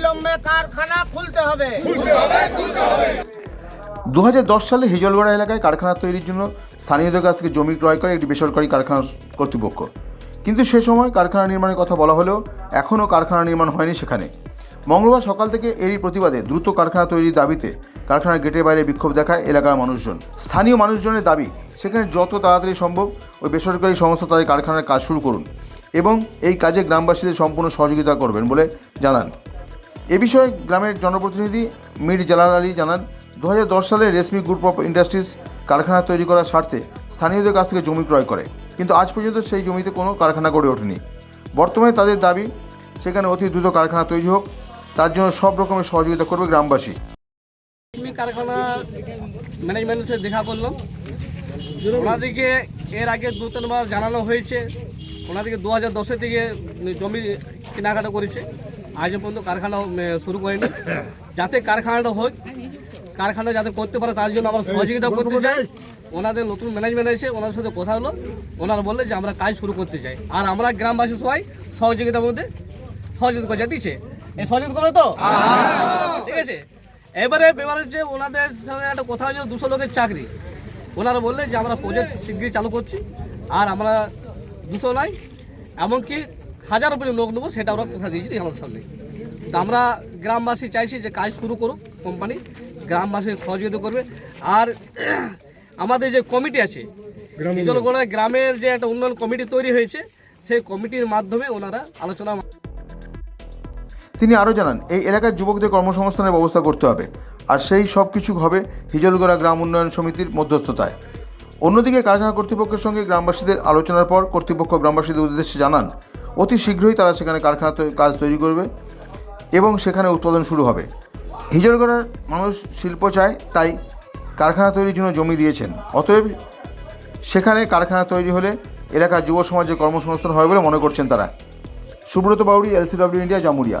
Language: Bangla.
অবিলম্বে কারখানা খুলতে হবে। দু হাজার দশ সালে হিজলগড়া এলাকায় কারখানা তৈরির জন্য স্থানীয়দের কাছ থেকে জমি ক্রয় করে একটি বেসরকারি কারখানা কর্তৃপক্ষ। কিন্তু সে সময় কারখানা নির্মাণের কথা বলা হলেও এখনও কারখানা নির্মাণ হয়নি সেখানে। মঙ্গলবার সকাল থেকে এরই প্রতিবাদে দ্রুত কারখানা তৈরির দাবিতে কারখানার গেটের বাইরে বিক্ষোভ দেখায় এলাকার মানুষজন। স্থানীয় মানুষজনের দাবি সেখানে যত তাড়াতাড়ি সম্ভব ওই বেসরকারি সংস্থা তাদের কারখানার কাজ শুরু করুন এবং এই কাজে গ্রামবাসীদের সম্পূর্ণ সহযোগিতা করবেন বলে জানান। এ বিষয়ে গ্রামের জনপ্রতিনিধি মীর জালাল আলী জানান দু হাজার দশ সালে রেশমি গ্রুপ অফ ইন্ডাস্ট্রিজ কারখানা তৈরি করার স্বার্থে স্থানীয়দের কাছ থেকে জমি ক্রয় করে, কিন্তু আজ পর্যন্ত সেই জমিতে কোনো কারখানা গড়ে ওঠেনি। বর্তমানে তাদের দাবি, সেখানে অতি দ্রুত কারখানা তৈরি হোক, তার জন্য সব রকমের সহযোগিতা করবে গ্রামবাসী। রেশমি কারখানা ম্যানেজমেন্টের সাথে দেখা করলাম। ওনাদেরকে এর আগে দু তিনবার জানানো হয়েছে। ওনাদেরকে দু হাজার দশে থেকে জমি কেনাকাটা করেছে। আজ পর্যন্ত কারখানা শুরু করেনি। যাতে কারখানাটা হোক কারখানা যাতে করতে পারে তার জন্য আমরা সহযোগিতা করতে চাই। ওনাদের নতুন ম্যানেজমেন্ট এসে ওনার সাথে কথা হলো। ওনারা বললে যে আমরা কাজ শুরু করতে চাই। আর আমরা গ্রামবাসী সবাই সহযোগিতার মধ্যে সহযোগিতা করে দিচ্ছে? এই সহযোগিতা করে তো? ঠিক আছে? এবারে ব্যাপার হচ্ছে ওনাদের সঙ্গে একটা কথা হয়েছিল দুশো লোকের চাকরি। ওনারা বললেন যে আমরা প্রজেক্ট শীঘ্রই চালু করছি। আর আমরা দুশো নয় এমনকি হাজার উপরে লোক নেব সেটা ওরা কথা দিয়েছি আমাদের সামনে। তা আমরা গ্রামবাসী চাইছি যে কাজ শুরু করুক কোম্পানি গ্রামবাসী সহযোগিতা করবে। আর আমাদের যে কমিটি আছে গ্রামের যে একটা উন্নয়ন কমিটি তৈরি হয়েছে সেই কমিটির মাধ্যমে ওনারা আলোচনা তিনি আরও জানান এই এলাকার যুবকদের কর্মসংস্থানের ব্যবস্থা করতে হবে। আর সেই সব কিছু হবে হিজলগড়া গ্রাম উন্নয়ন সমিতির মধ্যস্থতায়। অন্যদিকে কারখানা কর্তৃপক্ষের সঙ্গে গ্রামবাসীদের আলোচনার পর কর্তৃপক্ষ গ্রামবাসীদের উদ্দেশ্যে জানান অতি শীঘ্রই তারা সেখানে কারখানা কাজ তৈরি করবে এবং সেখানে উৎপাদন শুরু হবে। হিজলগড়ার মানুষ শিল্প চায়, তাই কারখানা তৈরির জন্য জমি দিয়েছেন। অতএব সেখানে কারখানা তৈরি হলে এলাকার যুব সমাজের কর্মসংস্থান হবে বলে মনে করছেন তারা। Subrata Bauri LCW India, Jamuria.